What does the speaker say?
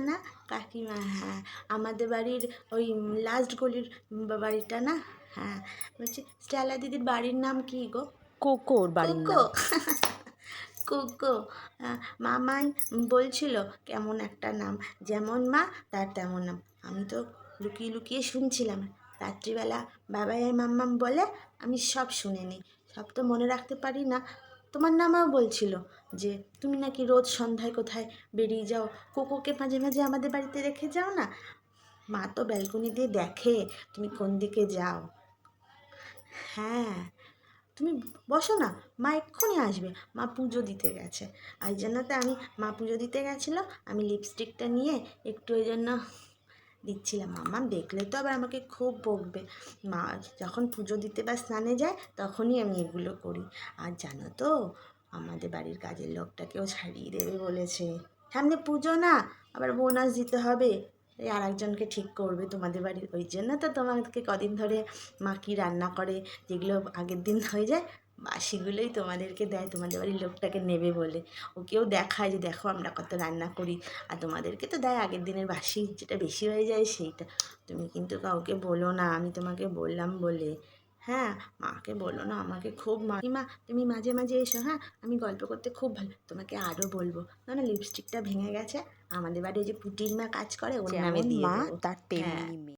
না কাকিমা হ্যাঁ। আমাদের বাড়ির ওই লাস্ট গলির বাড়িটা না হ্যাঁ। বলছি স্টেলা দিদির বাড়ির নাম কি গো? কোকোর বাড়ির কোকো। নাম। কোকো। মামাই বলছিল কেমন একটা নাম। যেমন মা তার তেমন নাম। আমি তো লুকিয়ে লুকিয়ে শুনছিলাম। রাত্রিবেলা বাবাই আর মাম্মাম বলে আমি সব শুনে নিই। সব তো মনে রাখতে পারি না। তোমার নামাও বলছিল যে, তুমি নাকি রোজ সন্ধ্যায় কোথায় বেরিয়ে যাও? কোকোকে মাঝে মাঝে আমাদের বাড়িতে রেখে যাও না? মা তো ব্যালকনি দিয়ে দেখে তুমি কোন দিকে যাও? হ্যাঁ তুমি বসো না, মা এক্ষুনি আসবে। মা পুজো দিতে গেছে। আর এই জন্য তো আমি, মা পুজো দিতে গেছিল, আমি লিপস্টিকটা নিয়ে একটু ওই জন্য দিচ্ছিলাম মামা দেখলে তো আবার আমাকে খুব বকবে। মা যখন পুজো দিতে বা স্নানে যায়, তখনই আমি এগুলো করি। আর জানো তো, আমাদের বাড়ির কাজের লোকটাকেও ছাড়িয়ে দেবে বলেছে। সামনে পুজো না, আবার বোনাস দিতে হবে। এই আর একজনকে ঠিক করবে তোমাদের বাড়ির। ওই জন্য তো তোমাকে কদিন ধরে মা কি রান্না করে, যেগুলো আগের দিন হয়ে যায় বাসিগুলোই তোমাদেরকে দেয় তোমাদের বাড়ির লোকটাকে নেবে বলে। ওকেও দেখায় যে দেখো আমরা কত রান্না করি। আর তোমাদেরকে তো দেয় আগের দিনের বাসি। যেটা বেশি হয়ে যায় সেইটা। তুমি কিন্তু কাউকে বলো না আমি তোমাকে বললাম বলে। হ্যাঁ মাকে বলো না আমাকে খুব মা মা তুমি মাঝে মাঝে এসো হ্যাঁ? আমি গল্প করতে খুব ভালো তোমাকে আরও বলব। না না লিপস্টিকটা ভেঙে গেছে। আমাদের বাড়ি যে পুটির মা কাজ করে ওর নামে দিয়ে মা। তার হ্যাঁ। তেমনি